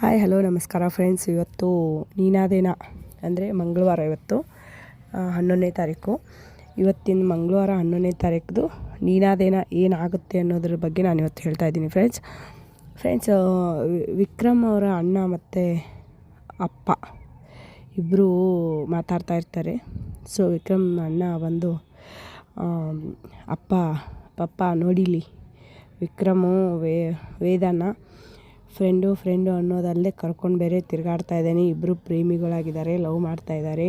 Hi hello ನಮಸ್ಕಾರ friends ಇವತ್ತು ನೀನಾದೇನ? ಅಂದರೆ ಮಂಗಳವಾರ ಇವತ್ತು ಹನ್ನೊಂದನೇ ತಾರೀಕು. ಇವತ್ತಿನ ಮಂಗಳವಾರ ಹನ್ನೊಂದನೇ ತಾರೀಕು ನೀನಾದೇನ ಏನಾಗುತ್ತೆ ಅನ್ನೋದ್ರ ಬಗ್ಗೆ ನಾನು ಇವತ್ತು ಹೇಳ್ತಾ ಇದ್ದೀನಿ ಫ್ರೆಂಡ್ಸ್ ಫ್ರೆಂಡ್ಸ್ ವಿಕ್ರಮ್ ಅವರ ಅಣ್ಣ ಮತ್ತು ಅಪ್ಪ ಇಬ್ಬರು ಮಾತಾಡ್ತಾ ಇರ್ತಾರೆ. ಸೊ ವಿಕ್ರಮ್ ಅಣ್ಣ ಬಂದು ಅಪ್ಪ, ಪಪ್ಪ ನೋಡಿಲಿ. ವಿಕ್ರಮು ವೇ, ವೇದನ ಫ್ರೆಂಡು ಫ್ರೆಂಡು ಅನ್ನೋದಲ್ಲೇ ಕರ್ಕೊಂಡು ಬೇರೆ ತಿರುಗಾಡ್ತಾ ಇದ್ದಾನೆ. ಇಬ್ಬರು ಪ್ರೇಮಿಗಳಾಗಿದ್ದಾರೆ ಲವ್ ಮಾಡ್ತಾ ಇದ್ದಾರೆ,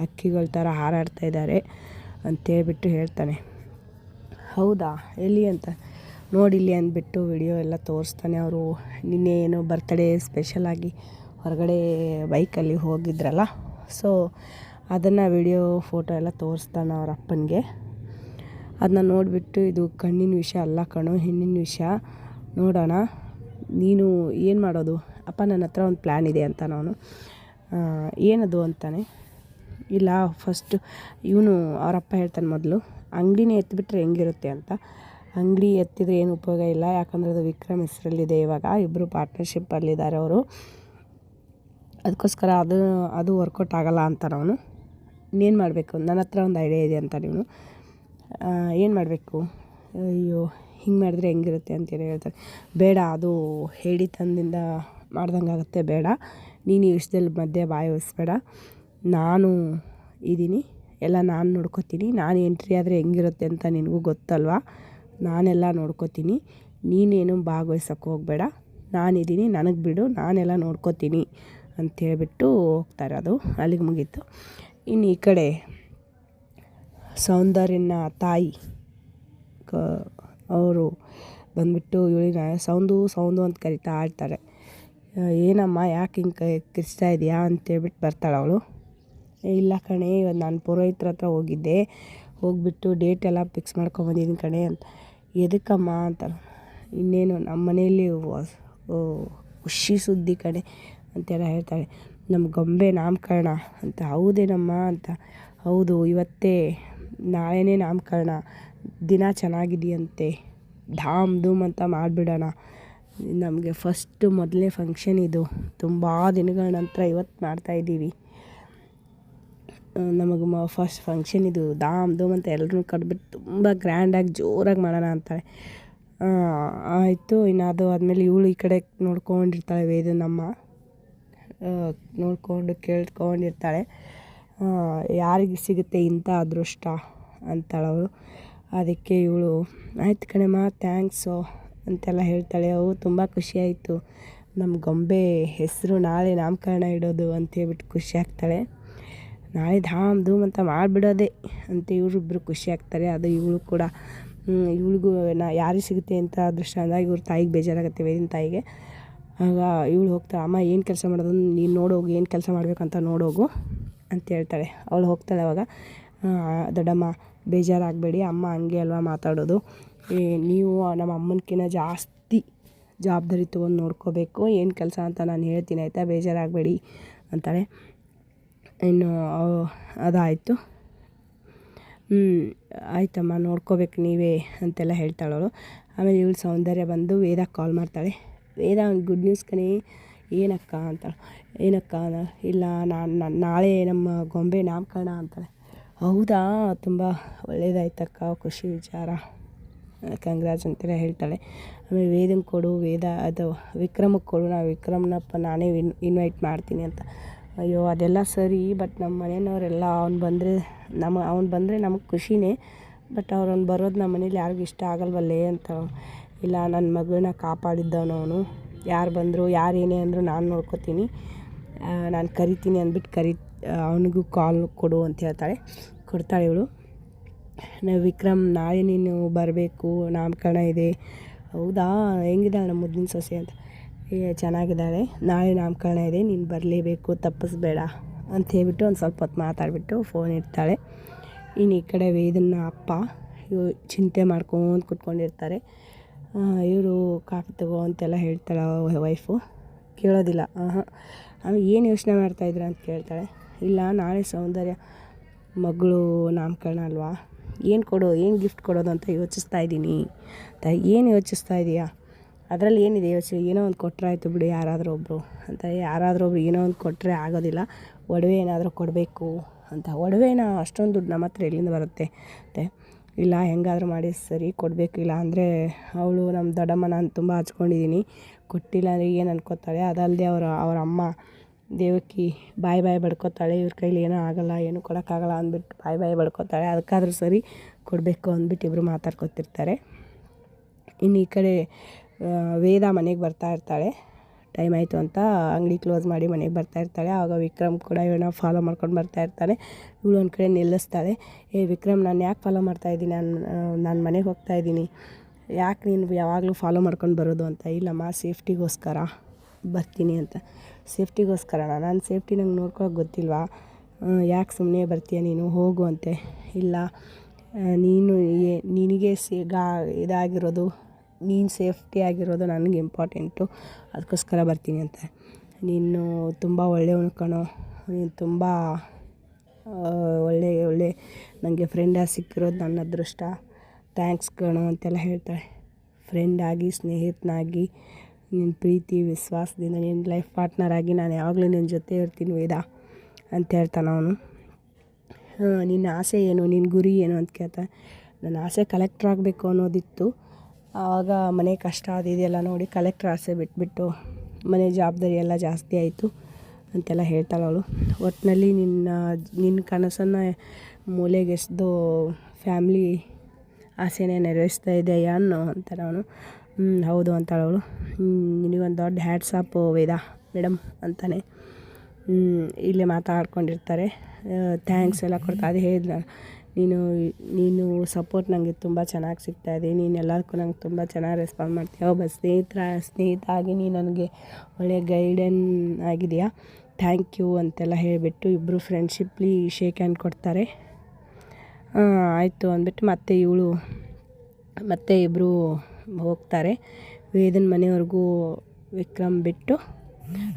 ಹಕ್ಕಿಗಳ ಥರ ಹಾರಾಡ್ತಾ ಇದ್ದಾರೆ ಅಂತೇಳ್ಬಿಟ್ಟು ಹೇಳ್ತಾನೆ. ಹೌದಾ? ಎಲ್ಲಿ ಅಂತ? ನೋಡಿಲ್ಲಿ ಅಂದ್ಬಿಟ್ಟು ವಿಡಿಯೋ ಎಲ್ಲ ತೋರಿಸ್ತಾನೆ ಅವರು. ನಿನ್ನೆ ಏನೋ ಬರ್ತಡೇ ಸ್ಪೆಷಲಾಗಿ ಹೊರಗಡೆ ಬೈಕಲ್ಲಿ ಹೋಗಿದ್ರಲ್ಲ? ಸೊ ಅದನ್ನು ವಿಡಿಯೋ ಫೋಟೋ ಎಲ್ಲ ತೋರಿಸ್ತಾನೆ ಅವ್ರ ಅಪ್ಪನಿಗೆ. ಅದನ್ನ ನೋಡಿಬಿಟ್ಟು ಇದು ಕಣ್ಣಿನ ವಿಷಯ ಅಲ್ಲ ಕಣೋ, ಹೆಣ್ಣಿನ ವಿಷಯ. ನೋಡೋಣ. ನೀನು ಏನು ಮಾಡೋದು? ಅಪ್ಪ ನನ್ನ ಹತ್ರ ಒಂದು ಪ್ಲ್ಯಾನ್ ಇದೆ ಅಂತ ನಾನು. ಏನದು ಅಂತಾನೆ? ಇಲ್ಲ ಫಸ್ಟ್ ಇವನು ಅವರಪ್ಪ ಹೇಳ್ತಾನೆ ಮೊದಲು, ಅಂಗಡಿನೇ ಎತ್ತಿಬಿಟ್ರೆ ಹೆಂಗಿರುತ್ತೆ ಅಂತ. ಅಂಗಡಿ ಎತ್ತಿದ್ರೆ ಏನು ಉಪಯೋಗ ಇಲ್ಲ, ಯಾಕಂದರೆ ಅದು ವಿಕ್ರಮ್ ಹೆಸರಲ್ಲಿದೆ ಇವಾಗ. ಇಬ್ಬರು ಪಾರ್ಟ್ನರ್ಶಿಪ್ಪಲ್ಲಿದ್ದಾರೆ ಅವರು. ಅದಕ್ಕೋಸ್ಕರ ಅದು ಅದು ವರ್ಕೌಟ್ ಆಗಲ್ಲ ಅಂತ ನಾನು. ಇನ್ನೇನು ಮಾಡಬೇಕು? ನನ್ನ ಹತ್ರ ಒಂದು ಐಡಿಯಾ ಇದೆ ಅಂತ ನೀವು ಏನು ಮಾಡಬೇಕು? ಅಯ್ಯೋ. ಹಿಂಗೆ ಮಾಡಿದ್ರೆ ಹೆಂಗಿರುತ್ತೆ ಅಂತೇಳಿ ಹೇಳ್ತಾರೆ. ಬೇಡ, ಅದು ಹೇಳಿ ತಂದಿಂದ ಮಾಡ್ದಂಗೆ ಆಗುತ್ತೆ ಬೇಡ. ನೀನು ಈ ವಿಷಯದಲ್ಲಿ ಮಧ್ಯೆ ಬಾಯಿ ಒಲಿಸ್ಬೇಡ ನಾನು ಇದ್ದೀನಿ ಎಲ್ಲ ನಾನು ನೋಡ್ಕೋತೀನಿ. ನಾನು ಎಂಟ್ರಿ ಆದರೆ ಹೆಂಗಿರುತ್ತೆ ಅಂತ ನಿನಗೂ ಗೊತ್ತಲ್ವಾ? ನಾನೆಲ್ಲ ನೋಡ್ಕೋತೀನಿ. ನೀನೇನು ಭಾಗವಹಿಸೋಕೆ ಹೋಗಬೇಡ. ನಾನಿದ್ದೀನಿ ನನಗೆ ಬಿಡು, ನಾನೆಲ್ಲ ನೋಡ್ಕೋತೀನಿ ಅಂಥೇಳ್ಬಿಟ್ಟು ಹೋಗ್ತಾರೆ ಅದು ಅಲ್ಲಿಗೆ ಮುಗೀತು. ಇನ್ನು ಈ ಕಡೆ ಸೌಂದರ್ಯನ ತಾಯಿ ಕ ಅವರು ಬಂದುಬಿಟ್ಟು ಇವಳಿನ ಸೌಂದು ಸೌಂದು ಅಂತ ಕರಿತಾ ಆಡ್ತಾರೆ. ಏನಮ್ಮ ಯಾಕೆ ಹಿಂಗೆ ಕೈ, ಕಿರ್ಚ್ತಾ ಇದೆಯಾ ಅಂತೇಳ್ಬಿಟ್ಟು ಬರ್ತಾಳೆ ಅವಳು. ಇಲ್ಲ ಕಣೆ ಇವತ್ತು ನಾನು ಪುರೋಹಿತ್ರ ಹತ್ರ ಹೋಗಿದ್ದೆ. ಹೋಗಿಬಿಟ್ಟು ಡೇಟ್ ಎಲ್ಲ ಫಿಕ್ಸ್ ಮಾಡ್ಕೊಂಬಂದಿದ್ದೀನಿ ಕಣೆ ಅಂತ. ಎದಕ್ಕಮ್ಮ ಅಂತ ಇನ್ನೇನು ನಮ್ಮ ಮನೆಯಲ್ಲಿ ಖುಷಿ ಸುದ್ದಿ ಕಣೆ ಅಂತೆಲ್ಲ ಹೇಳ್ತಾಳೆ. ನಮ್ಮ ಗೊಂಬೆ ನಾಮಕರಣ ಅಂತ. ಹೌದೇನಮ್ಮ ಅಂತ. ಹೌದು, ಇವತ್ತೇ ನಾಳೆನೇ ನಾಮಕರಣ. ದಿನ ಚೆನ್ನಾಗಿದೆಯಂತೆ. ಧಾಮ್ ಧೂಮ್ ಅಂತ ಮಾಡಿಬಿಡೋಣ. ನಮಗೆ ಫಸ್ಟು ಮೊದಲನೇ ಫಂಕ್ಷನ್ ಇದು. ತುಂಬ ದಿನಗಳ ನಂತರ ಇವತ್ತು ಮಾಡ್ತಾಯಿದ್ದೀವಿ ನಮಗೆ ಮ ಫಸ್ಟ್ ಫಂಕ್ಷನ್ ಇದು ಧಾಮ್ ಧೂಮ್ ಅಂತ ಎಲ್ಲರೂ ಕರೆದ್ಬಿಟ್ಟು ತುಂಬ ಗ್ರ್ಯಾಂಡಾಗಿ ಜೋರಾಗಿ ಮಾಡೋಣ ಅಂತಾರೆ. ಆಯಿತು ಇನ್ನು ಅದು ಆದಮೇಲೆ ಇವಳು ಈ ಕಡೆ ನೋಡ್ಕೊಂಡಿರ್ತಾಳೆ ವೇದನಮ್ಮ. ನೋಡಿಕೊಂಡು ಕೇಳ್ಕೊಂಡಿರ್ತಾಳೆ. ಯಾರಿಗೆ ಸಿಗುತ್ತೆ ಇಂಥ ಅದೃಷ್ಟ ಅಂತಾಳವಳು ಅದಕ್ಕೆ ಇವಳು, ಆಯ್ತು ಕಣಮ್ಮ ಥ್ಯಾಂಕ್ಸು ಅಂತೆಲ್ಲ ಹೇಳ್ತಾಳೆ. ಅವು ತುಂಬ ಖುಷಿಯಾಯಿತು ನಮ್ಮ ಗೊಂಬೆ ಹೆಸರು ನಾಳೆ ನಾಮಕರಣ ಇಡೋದು ಅಂತ ಹೇಳ್ಬಿಟ್ಟು ಖುಷಿ ಆಗ್ತಾಳೆ. ನಾಳೆ ಧಾಮ್ ಧೂಮ್ ಅಂತ ಮಾಡಿಬಿಡೋದೆ ಅಂತ ಇವರಿಬ್ಬರು ಖುಷಿ ಆಗ್ತಾರೆ. ಅದು ಇವಳು ಕೂಡ ಇವಳಿಗೂ ನಾ, ಯಾರಿಗೆ ಸಿಗುತ್ತೆ ಅಂತ ಅದೃಷ್ಟ ಅಂದಾಗ ಇವ್ರ ತಾಯಿಗೆ ಬೇಜಾರಾಗುತ್ತೆ ವೇದಿನ ತಾಯಿಗೆ. ಆಗ ಇವಳು ಹೋಗ್ತಾಳೆ, ಅಮ್ಮ, ಏನು ಕೆಲಸ ಮಾಡೋದು? ನೀನು ನೋಡೋಗು ಏನು ಕೆಲಸ ಮಾಡಬೇಕಂತ ನೋಡೋಗು ಅಂತ ಹೇಳ್ತಾಳೆ ಅವಳು ಹೋಗ್ತಾಳೆ ಅವಾಗ. ದೊಡ್ಡಮ್ಮ, ಬೇಜಾರಾಗಬೇಡಿ, ಅಮ್ಮ ಹಂಗೆ ಅಲ್ವಾ ಮಾತಾಡೋದು. ನೀವು ನಮ್ಮ ಅಮ್ಮನಕಿನ್ನ ಜಾಸ್ತಿ ಜವಾಬ್ದಾರಿ ತೊಗೊಂಡು ನೋಡ್ಕೋಬೇಕು. ಏನು ಕೆಲಸ ಅಂತ ನಾನು ಹೇಳ್ತೀನಿ, ಆಯಿತಾ? ಬೇಜಾರಾಗಬೇಡಿ ಅಂತಾಳೆ. ಇನ್ನು ಅದಾಯಿತು. ಆಯ್ತಮ್ಮ, ನೋಡ್ಕೋಬೇಕು ನೀವೇ ಅಂತೆಲ್ಲ ಹೇಳ್ತಾಳವಳು ಆಮೇಲೆ ಇವಳು ಸೌಂದರ್ಯ ಬಂದು ವೇದ ಕಾಲ್ ಮಾಡ್ತಾಳೆ. ವೇದ ಗುಡ್ ನ್ಯೂಸ್ ಕಣೆ. ಏನಕ್ಕ ಅಂತಾಳೆ. ಏನಕ್ಕ ಇಲ್ಲ ನಾನು ನಾಳೆ ನಮ್ಮ ಗೊಂಬೆ ನಾಮಕರಣ ಅಂತಾಳೆ. ಹೌದಾ? ತುಂಬ ಒಳ್ಳೇದಾಯ್ತಕ್ಕ, ಖುಷಿ ವಿಚಾರ. ಕಂಗ್ರಾಜ್ ಅಂತೆಲ್ಲ ಹೇಳ್ತಾಳೆ. ಆಮೇಲೆ ವೇದನ ಕೊಡು, ವೇದ ಅದು ವಿಕ್ರಮಕ್ಕೆ ಕೊಡು ನಾವು ವಿಕ್ರಮ್ನಪ್ಪ ನಾನೇ ಇನ್ ಇನ್ವೈಟ್ ಮಾಡ್ತೀನಿ ಅಂತ. ಅಯ್ಯೋ, ಅದೆಲ್ಲ ಸರಿ ಬಟ್ ನಮ್ಮ ಮನೆಯವರೆಲ್ಲ ಅವ್ನು ಬಂದರೆ ನಮ್ಮ ಅವ್ನು ಬಂದರೆ ನಮಗೆ ಖುಷಿನೇ ಬಟ್ ಅವ್ರವ್ನು ಬರೋದು ನಮ್ಮ ಮನೇಲಿ ಯಾರಿಗೂ ಇಷ್ಟ ಆಗಲ್ವಲ್ಲೇ ಅಂತ. ಇಲ್ಲ ನನ್ನ ಮಗಳನ್ನ ಕಾಪಾಡಿದ್ದವನು ಅವನು. ಯಾರು ಬಂದರು, ಯಾರು ಏನೇ ಅಂದರೂ ನಾನು ನೋಡ್ಕೋತೀನಿ. ನಾನು ಕರಿತೀನಿ ಅಂದ್ಬಿಟ್ಟು ಕರಿ ಅವನಿಗೂ ಕಾಲ್ ಕೊಡು ಅಂತ ಹೇಳ್ತಾಳೆ. ಕೊಡ್ತಾಳೆ ಇವಳು. ನಾವು ವಿಕ್ರಮ್, ನಾಳೆ ನೀನು ಬರಬೇಕು, ನಾಮಕರಣ ಇದೆ. ಹೌದಾ? ಹೆಂಗಿದ್ದಾಳೆ ನಮ್ಮ ಮುದ್ದಿನ ಸೊಸೆ ಅಂತ? ಏ, ಚೆನ್ನಾಗಿದ್ದಾಳೆ. ನಾಳೆ ನಾಮಕರಣ ಇದೆ, ನೀನು ಬರಲೇಬೇಕು, ತಪ್ಪಿಸ್ಬೇಡ ಅಂತ ಹೇಳ್ಬಿಟ್ಟು ಒಂದು ಸ್ವಲ್ಪ ಹೊತ್ತು ಮಾತಾಡಿಬಿಟ್ಟು ಫೋನ್ ಇಡ್ತಾಳೆ. ಇನ್ನು ಈ ಕಡೆ ವೇದನ ಅಪ್ಪ ಇವರು ಚಿಂತೆ ಮಾಡ್ಕೊಂಡು ಕುತ್ಕೊಂಡಿರ್ತಾರೆ. ಇವರು ಕಾಫಿ ತಗೋ ಅಂತೆಲ್ಲ ಹೇಳ್ತಾಳೆ ವೈಫು ಕೇಳೋದಿಲ್ಲ. ಹಾಂ ಆಮೇಲೆ ಏನು ಯೋಚನೆ ಮಾಡ್ತಾಯಿದ್ರ ಅಂತ ಕೇಳ್ತಾಳೆ. ಇಲ್ಲ, ನಾಳೆ ಸೌಂದರ್ಯ ಮಗಳು ನಾಮಕರಣ ಅಲ್ವಾ? ಏನು ಕೊಡೋ, ಏನು ಗಿಫ್ಟ್ ಕೊಡೋದು ಅಂತ ಯೋಚಿಸ್ತಾ ಇದ್ದೀನಿ. ತ, ಏನು ಯೋಚಿಸ್ತಾ ಇದೆಯಾ? ಅದರಲ್ಲಿ ಏನಿದೆ ಯೋಚನೆ? ಏನೋ ಒಂದು ಕೊಟ್ಟರೆ ಆಯಿತು ಬಿಡು ಯಾರಾದರೂ ಒಬ್ಬರು ಅಂತ. ಯಾರಾದರೂ ಒಬ್ರು ಏನೋ ಒಂದು ಕೊಟ್ಟರೆ ಆಗೋದಿಲ್ಲ. ಒಡವೆ ಏನಾದರೂ ಕೊಡಬೇಕು ಅಂತ. ಒಡವೆನ? ಅಷ್ಟೊಂದು ದುಡ್ಡು ನಮ್ಮ ಹತ್ರ ಎಲ್ಲಿಂದ ಬರುತ್ತೆ? ಮತ್ತು ಇಲ್ಲ, ಹೆಂಗಾದರೂ ಮಾಡಿ ಸರಿ ಕೊಡಬೇಕು. ಇಲ್ಲ ಅಂದರೆ ಅವಳು ನಮ್ಮ ದೊಡ್ಡಮ್ಮ ನಾನು ತುಂಬ ಹಚ್ಕೊಂಡಿದ್ದೀನಿ ಕೊಟ್ಟಿಲ್ಲ ಅಂದರೆ ಏನು ಅನ್ಕೋತಾಳೆ? ಅದಲ್ಲದೆ ಅವರ, ಅವ್ರ ಅಮ್ಮ ದೇವಕಿ ಬಾಯಿ ಬಾಯಿ ಬಡ್ಕೋತಾಳೆ. ಇವ್ರ ಕೈಲಿ ಏನೂ ಆಗೋಲ್ಲ, ಏನೂ ಕೊಡೋಕ್ಕಾಗಲ್ಲ ಅಂದ್ಬಿಟ್ಟು ಬಾಯಿ ಬಾಯಿ ಬಡ್ಕೋತಾಳೆ. ಅದಕ್ಕಾದ್ರೂ ಸರಿ ಕೊಡಬೇಕು ಅಂದ್ಬಿಟ್ಟು ಇಬ್ಬರು ಮಾತಾಡ್ಕೊತಿರ್ತಾರೆ. ಇನ್ನು ಈ ಕಡೆ ವೇದ ಮನೆಗೆ ಬರ್ತಾ ಇರ್ತಾಳೆ. ಟೈಮ್ ಆಯಿತು ಅಂತ ಅಂಗಡಿ ಕ್ಲೋಸ್ ಮಾಡಿ ಮನೆಗೆ ಬರ್ತಾ ಇರ್ತಾಳೆ. ಆವಾಗ ವಿಕ್ರಮ್ ಕೂಡ ಇವನ ಫಾಲೋ ಮಾಡ್ಕೊಂಡು ಬರ್ತಾ ಇರ್ತಾನೆ. ಇವಳು ಒಂದು ಕಡೆ ನಿಲ್ಲಿಸ್ತಾಳೆ. ಏ ವಿಕ್ರಮ್, ನಾನು ಯಾಕೆ ಫಾಲೋ ಮಾಡ್ತಾ ಇದ್ದೀನಿ ನಾನು ನಾನು ಮನೆಗೆ ಹೋಗ್ತಾ ಇದ್ದೀನಿ ಯಾಕೆ ನೀನು ಯಾವಾಗಲೂ ಫಾಲೋ ಮಾಡ್ಕೊಂಡು ಬರೋದು ಅಂತ? ಇಲ್ಲಮ್ಮ ಸೇಫ್ಟಿಗೋಸ್ಕರ ಬರ್ತೀನಿ ಅಂತ. ಸೇಫ್ಟಿಗೋಸ್ಕರನ ನಾನು ಸೇಫ್ಟಿ ನಂಗೆ ನೋಡ್ಕೊಳಕ್ಕೆ ಗೊತ್ತಿಲ್ವಾ? ಯಾಕೆ ಸುಮ್ಮನೆ ಬರ್ತೀಯ ನೀನು? ಹೋಗು ಅಂತೆ. ಇಲ್ಲ ನೀನು ನಿನಗೆ ಸಿ, ಗಾ, ಇದಾಗಿರೋದು ನೀನು ಸೇಫ್ಟಿ ಆಗಿರೋದು ನನಗೆ ಇಂಪಾರ್ಟೆಂಟು. ಅದಕ್ಕೋಸ್ಕರ ಬರ್ತೀನಿ ಅಂತ. ನೀನು ತುಂಬ ಒಳ್ಳೆಯವನು ಕಣೋ. ನೀನು ತುಂಬ ಒಳ್ಳೆ ಒಳ್ಳೆ ನನಗೆ ಫ್ರೆಂಡಾಗಿ ಸಿಕ್ಕಿರೋದು ನನ್ನ ಅದೃಷ್ಟ. ಥ್ಯಾಂಕ್ಸ್ ಕಣೋ ಅಂತೆಲ್ಲ ಹೇಳ್ತಾಳೆ. ಫ್ರೆಂಡಾಗಿ ಸ್ನೇಹಿತನಾಗಿ ನಿನ್ನ ಪ್ರೀತಿ, ವಿಶ್ವಾಸದಿಂದ ನಿನ್ನ ಲೈಫ್ ಪಾರ್ಟ್ನರಾಗಿ ನಾನು ಯಾವಾಗಲೂ ನಿನ್ನ ಜೊತೆ ಇರ್ತೀನಿ ವೇದ ಅಂತ ಹೇಳ್ತಾನೆ ಅವನು. ನಿನ್ನ ಆಸೆ ಏನು ನಿನ್ನ ಗುರಿ ಏನು ಅಂತ ಕೇಳ್ತಾನೆ ನನ್ನ ಆಸೆ ಕಲೆಕ್ಟ್ರ್ ಆಗಬೇಕು ಅನ್ನೋದಿತ್ತು. ಆವಾಗ ಮನೆ ಕಷ್ಟ ಅದು ಇದೆಲ್ಲ ನೋಡಿ ಕಲೆಕ್ಟ್ರ್ ಆಸೆ ಬಿಟ್ಬಿಟ್ಟು ಮನೆ ಜವಾಬ್ದಾರಿ ಎಲ್ಲ ಜಾಸ್ತಿ ಆಯಿತು ಅಂತೆಲ್ಲ ಹೇಳ್ತಾಳೆ ಅವಳು. ಒಟ್ಟಿನಲ್ಲಿ ನಿನ್ನ ನಿನ್ನ ಕನಸನ್ನು ಮೂಲೆಗೆಸ್ದು ಫ್ಯಾಮ್ಲಿ ಆಸೆನೇ ನೆರವೇರಿಸ್ತಾ ಇದೆಯಾ ಅನ್ನೋ ಅಂತಾರೆ ಅವನು. ಹೌದು ಅಂತಾಳೆ ಅವಳು. ನಿನಗೊಂದು ದೊಡ್ಡ ಹ್ಯಾಟ್ಸಾಪು ವೇದ ಮೇಡಮ್ ಅಂತಾನೆ. ಇಲ್ಲೇ ಮಾತಾಡ್ಕೊಂಡಿರ್ತಾರೆ. ಥ್ಯಾಂಕ್ಸ್ ಎಲ್ಲ ಕೊಡ್ತಾ, ಅದು ಹೇಳಿದ್ನಲ್ಲ. ನೀನು ನೀನು ಸಪೋರ್ಟ್ ನನಗೆ ತುಂಬ ಚೆನ್ನಾಗಿ ಸಿಗ್ತಾಯಿದೆ ನೀನು ಎಲ್ಲದಕ್ಕೂ ನಂಗೆ ತುಂಬ ಚೆನ್ನಾಗಿ ರೆಸ್ಪಾಂಡ್ ಮಾಡ್ತೀಯ. ಒಬ್ಬ ಸ್ನೇಹಿತರ ಸ್ನೇಹಿತ ಆಗಿ ನೀನು ನನಗೆ ಒಳ್ಳೆಯ ಗೈಡನ್ ಆಗಿದೆಯಾ? ಥ್ಯಾಂಕ್ ಯು ಅಂತೆಲ್ಲ ಹೇಳಿಬಿಟ್ಟು ಇಬ್ಬರು ಫ್ರೆಂಡ್ಶಿಪ್ಲಿ ಶೇಕ್ ಹ್ಯಾಂಡ್ ಕೊಡ್ತಾರೆ. ಆಯಿತು ಅಂದ್ಬಿಟ್ಟು ಮತ್ತೆ ಇವಳು, ಮತ್ತೆ ಇಬ್ಬರು ಹೋಗ್ತಾರೆ. ವೇದನ ಮನೆವರೆಗೂ ವಿಕ್ರಮ್ ಬಿಟ್ಟು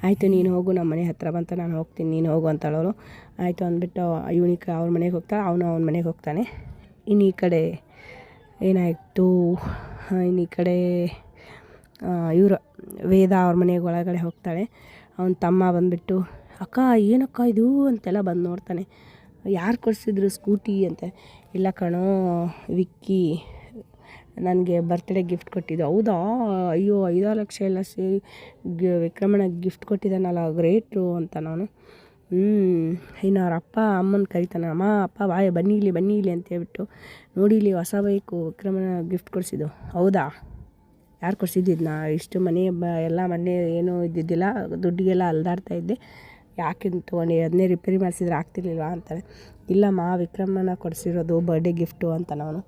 ಆಯಿತು, ನೀನು ಹೋಗು, ನಮ್ಮ ಮನೆ ಹತ್ತಿರ ಬಂತ, ನಾನು ಹೋಗ್ತೀನಿ, ನೀನು ಹೋಗು ಅಂತಾಳೋರು ಆಯಿತು ಅಂದ್ಬಿಟ್ಟು ಇವನಿಗೆ ಅವ್ರ ಮನೆಗೆ ಹೋಗ್ತಾಳೆ, ಅವನು ಅವನ ಮನೆಗೆ ಹೋಗ್ತಾನೆ. ಇನ್ನು ಈ ಕಡೆ ಏನಾಯಿತು? ಇನ್ನು ಈ ಕಡೆ ಇವರು ವೇದ ಅವ್ರ ಮನೆಗೆ ಒಳಗಡೆ ಹೋಗ್ತಾಳೆ. ಅವನ ತಮ್ಮ ಬಂದುಬಿಟ್ಟು, ಅಕ್ಕ, ಏನಕ್ಕ ಇದು? ಅಂತೆಲ್ಲ ಬಂದು ನೋಡ್ತಾನೆ. ಯಾರು ಕೊಡಿಸಿದ್ರು ಸ್ಕೂಟಿ? ಅಂತ. ಇಲ್ಲ ಕಣೋ, ವಿಕ್ಕಿ ನನಗೆ ಬರ್ತ್ಡೇ ಗಿಫ್ಟ್ ಕೊಟ್ಟಿದ್ದು. ಹೌದಾ? ಅಯ್ಯೋ, ಐದಾರು ಲಕ್ಷ ಎಲ್ಲ ಸೇರಿ ವಿಕ್ರಮಣ್ಣ ಗಿಫ್ಟ್ ಕೊಟ್ಟಿದ್ದಾನಲ್ಲ ಗ್ರೇಟು ಅಂತ ನಾನು. ಹ್ಞೂ ಇನ್ನು ಅವ್ರ ಅಪ್ಪ ಅಮ್ಮನ ಕರಿತಾನೆ. ಅಮ್ಮ, ಅಪ್ಪ, ಬಾಯ್, ಬನ್ನಿ ಇಲ್ಲಿ ಬನ್ನಿ ಇಲ್ಲಿ ಅಂತ ಹೇಳ್ಬಿಟ್ಟು ನೋಡಿ ಇಲ್ಲಿ ಹೊಸ ಬೈಕು ವಿಕ್ರಮನ ಗಿಫ್ಟ್ ಕೊಡಿಸಿದ್ದು. ಹೌದಾ? ಯಾರು ಕೊಡಿಸಿದ್ದಿದ್ನ ಇಷ್ಟು ಮನೆ ಬ, ಎಲ್ಲ ಮನೆ ಏನೂ ಇದ್ದಿದ್ದಿಲ್ಲ, ದುಡ್ಡಿಗೆಲ್ಲ ಅಲ್ದಾಡ್ತಾ ಇದ್ದೆ. ಯಾಕೆ ತೊಗೊಂಡು? ಅದನ್ನೇ ರಿಪೇರಿ ಮಾಡಿಸಿದ್ರೆ ಆಗ್ತಿರ್ಲಿಲ್ವಾ ಅಂತಾರೆ ಇಲ್ಲಮ್ಮ ವಿಕ್ರಮನ ಕೊಡಿಸಿರೋದು ಬರ್ಡೇ ಗಿಫ್ಟು ಅಂತ ನಾನು.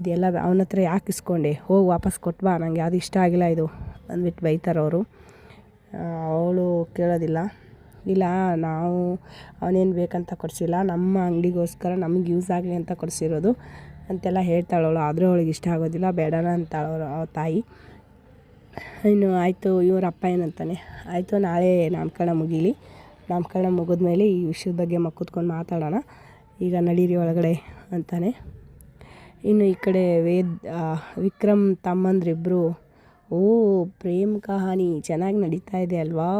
ಇದೆಲ್ಲ ಅವನ ಹತ್ರ ಯಾಕೆ ಇಸ್ಕೊಂಡೆ ಹೋಗಿ ವಾಪಸ್ ಕೊಟ್ಟು ಬಾ, ನಂಗೆ ಯಾವುದು ಇಷ್ಟ ಆಗಿಲ್ಲ ಇದು ಅಂದ್ಬಿಟ್ಟು ಬೈತಾರೆ ಅವರು ಅವಳು ಕೇಳೋದಿಲ್ಲ. ಇಲ್ಲ, ನಾವು ಅವನೇನು ಬೇಕಂತ ಕೊಡಿಸಿಲ್ಲ, ನಮ್ಮ ಅಂಗಡಿಗೋಸ್ಕರ ನಮಗೆ ಯೂಸ್ ಆಗಲಿ ಅಂತ ಕೊಡಿಸಿರೋದು ಅಂತೆಲ್ಲ ಹೇಳ್ತಾಳವಳು ಆದರೆ ಅವಳಿಗೆ ಇಷ್ಟ ಆಗೋದಿಲ್ಲ, ಬೇಡನ ಅಂತಾಳೆ ಅವಳು ಅವ್ರ ತಾಯಿ. ಇನ್ನು ಆಯಿತು, ಇವ್ರ ಅಪ್ಪ ಏನಂತಾನೆ, ಆಯಿತು, ನಾಳೆ ನಾಮಕರಣ ಮುಗೀಲಿ. ನಾಮಕರಣ ಮುಗಿದ್ಮೇಲೆ ಈ ವಿಷಯದ ಬಗ್ಗೆ ಮಕ್ಕತ್ಕೊಂಡು ಮಾತಾಡೋಣ. ಈಗ ನಡೀರಿ ಒಳಗಡೆ, ಅಂತಾನೆ. ಇನ್ನು ಈ ಕಡೆ ವೇದ್ ವಿಕ್ರಮ್ ತಮ್ಮಂದ್ರಿಬ್ಬರು ಓ, ಪ್ರೇಮ್ ಕಹಾನಿ ಚೆನ್ನಾಗಿ ನಡೀತಾ ಇದೆ ಅಲ್ವಾ?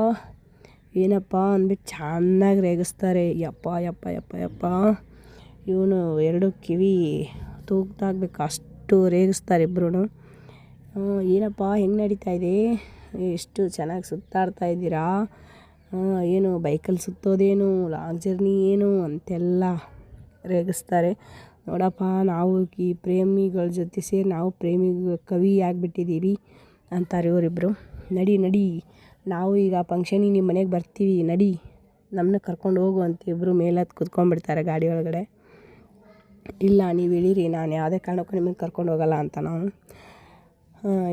ಏನಪ್ಪ ಅಂದ್ಬಿಟ್ಟು ಚೆನ್ನಾಗಿ ರೇಗಿಸ್ತಾರೆ. ಯಪ್ಪ ಯಪ್ಪ ಯಪ್ಪ ಯಪ್ಪ. ಇವನು ಎರಡು ಕಿವಿ ತೂಗ್ದಾಗ್ಬೇಕು, ಅಷ್ಟು ರೇಗಿಸ್ತಾರೆ ಇಬ್ಬರೂ ಏನಪ್ಪ, ಹೆಂಗೆ ನಡೀತಾ ಇದೆ? ಎಷ್ಟು ಚೆನ್ನಾಗಿ ಸುತ್ತಾಡ್ತಾ ಇದ್ದೀರಾ? ಏನು ಬೈಕಲ್ಲಿ ಸುತ್ತೋದೇನು, ಲಾಂಗ್ ಜರ್ನಿ ಏನು ಅಂತೆಲ್ಲ ರೇಗಿಸ್ತಾರೆ. ನೋಡಪ್ಪ, ನಾವು ಈ ಪ್ರೇಮಿಗಳ ಜೊತೆ ಸೇರಿ ನಾವು ಪ್ರೇಮಿ ಕವಿ ಆಗಿಬಿಟ್ಟಿದ್ದೀವಿ ಅಂತಾರೆ ಇವರಿಬ್ಬರು ನಡಿ ನಡಿ, ನಾವು ಈಗ ಫಂಕ್ಷನಿಗೆ ನಿಮ್ಮ ಮನೆಗೆ ಬರ್ತೀವಿ, ನಡಿ ನಮ್ಮನ್ನ ಕರ್ಕೊಂಡು ಹೋಗು ಅಂತ ಇಬ್ಬರು ಮೇಲೆ ಹತ್ತು ಕುತ್ಕೊಂಡ್ಬಿಡ್ತಾರೆ ಗಾಡಿ ಒಳಗಡೆ. ಇಲ್ಲ, ನೀವು ಇಳೀರಿ, ನಾನು ಯಾವುದೇ ಕಾರಣಕ್ಕೂ ನಿಮಗೆ ಕರ್ಕೊಂಡು ಹೋಗಲ್ಲ ಅಂತ ನಾವು.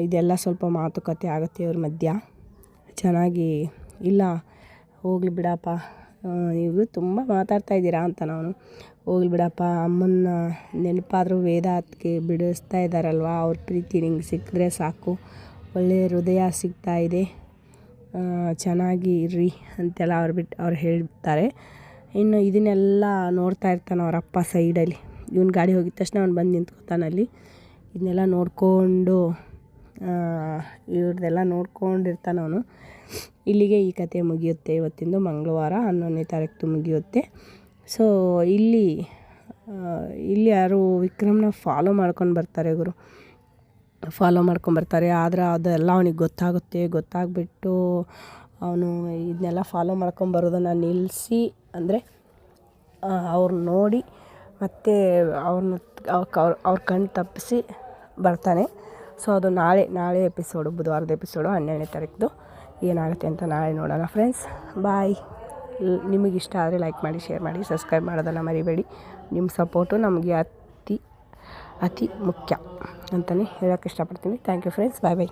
ಇದೆಲ್ಲ ಸ್ವಲ್ಪ ಮಾತುಕತೆ ಆಗುತ್ತೆ ಇವ್ರ ಮಧ್ಯ. ಚೆನ್ನಾಗಿ, ಇಲ್ಲ, ಹೋಗಲಿ ಬಿಡಪ್ಪ. ನೀವು ತುಂಬ ಮಾತಾಡ್ತಾ ಇದ್ದೀರಾ ಅಂತ ನಾನು. ಹೋಗ್ಲಿ ಬಿಡಪ್ಪ ಅಮ್ಮನ ನೆನಪಾದರೂ ವೇದ ಅದಕ್ಕೆ ಬಿಡಿಸ್ತಾ ಇದ್ದಾರಲ್ವ ಅವ್ರ ಪ್ರೀತಿ ನಿಂಗೆ ಸಿಕ್ಕಿದ್ರೆ ಸಾಕು. ಒಳ್ಳೆಯ ಹೃದಯ ಸಿಗ್ತಾ ಇದೆ. ಚೆನ್ನಾಗಿ ಇರ್ರಿ ಅಂತೆಲ್ಲ ಅವ್ರು ಬಿಟ್ಟು ಅವ್ರು ಹೇಳ್ತಾರೆ. ಇನ್ನು ಇದನ್ನೆಲ್ಲ ನೋಡ್ತಾ ಇರ್ತಾನೆ ಅವ್ರ ಅಪ್ಪ ಸೈಡಲ್ಲಿ. ಇವನು ಗಾಡಿ ಹೋಗಿದ ತಕ್ಷಣ ಅವ್ನು ಬಂದು ನಿಂತ್ಕೊತಾನಲ್ಲಿ ಇದನ್ನೆಲ್ಲ ನೋಡಿಕೊಂಡು ಇವ್ರದ್ದೆಲ್ಲ ನೋಡ್ಕೊಂಡಿರ್ತಾನೆ ಅವನು. ಇಲ್ಲಿಗೆ ಈ ಕತೆ ಮುಗಿಯುತ್ತೆ. ಇವತ್ತಿಂದು ಮಂಗಳವಾರ, ಹನ್ನೊಂದನೇ ತಾರೀಕು ಮುಗಿಯುತ್ತೆ. ಸೊ ಇಲ್ಲಿ ಇಲ್ಲಿ ಯಾರು ವಿಕ್ರಮ್ನ ಫಾಲೋ ಮಾಡ್ಕೊಂಡು ಬರ್ತಾರೆ ಗುರು. ಫಾಲೋ ಮಾಡ್ಕೊಂಬರ್ತಾರೆ ಆದರೆ ಅದೆಲ್ಲ ಅವನಿಗೆ ಗೊತ್ತಾಗುತ್ತೆ. ಗೊತ್ತಾಗ್ಬಿಟ್ಟು ಅವನು ಇದನ್ನೆಲ್ಲ ಫಾಲೋ ಮಾಡ್ಕೊಂಬರೋದನ್ನು ನಿಲ್ಲಿಸಿ ಅಂದರೆ ಅವ್ರನ್ನ ನೋಡಿ ಮತ್ತು ಅವ್ರನ್ನ ಅವ್ರ ಅವ್ರ ಕಣ್ಣು ತಪ್ಪಿಸಿ ಬರ್ತಾನೆ. ಸೊ ಅದು ನಾಳೆ ನಾಳೆ ಎಪಿಸೋಡು ಬುಧವಾರದ ಎಪಿಸೋಡು ಹನ್ನೆರಡನೇ ತಾರೀಕು ಏನಾಗುತ್ತೆ ಅಂತ ನಾಳೆ ನೋಡೋಣ ಫ್ರೆಂಡ್ಸ್ ಬಾಯ್ ನಿಮಗೆ ಇಷ್ಟ ಆದರೆ ಲೈಕ್ ಮಾಡಿ ಶೇರ್ ಮಾಡಿ ಸಬ್ಸ್ಕ್ರೈಬ್ ಮಾಡೋದನ್ನು ಮರಿಬೇಡಿ. ನಿಮ್ಮ ಸಪೋರ್ಟು ನಮಗೆ ಅತಿ ಅತಿ ಮುಖ್ಯ ಅಂತಲೇ ಹೇಳೋಕ್ಕೆ ಇಷ್ಟಪಡ್ತೀನಿ. Thank you friends bye bye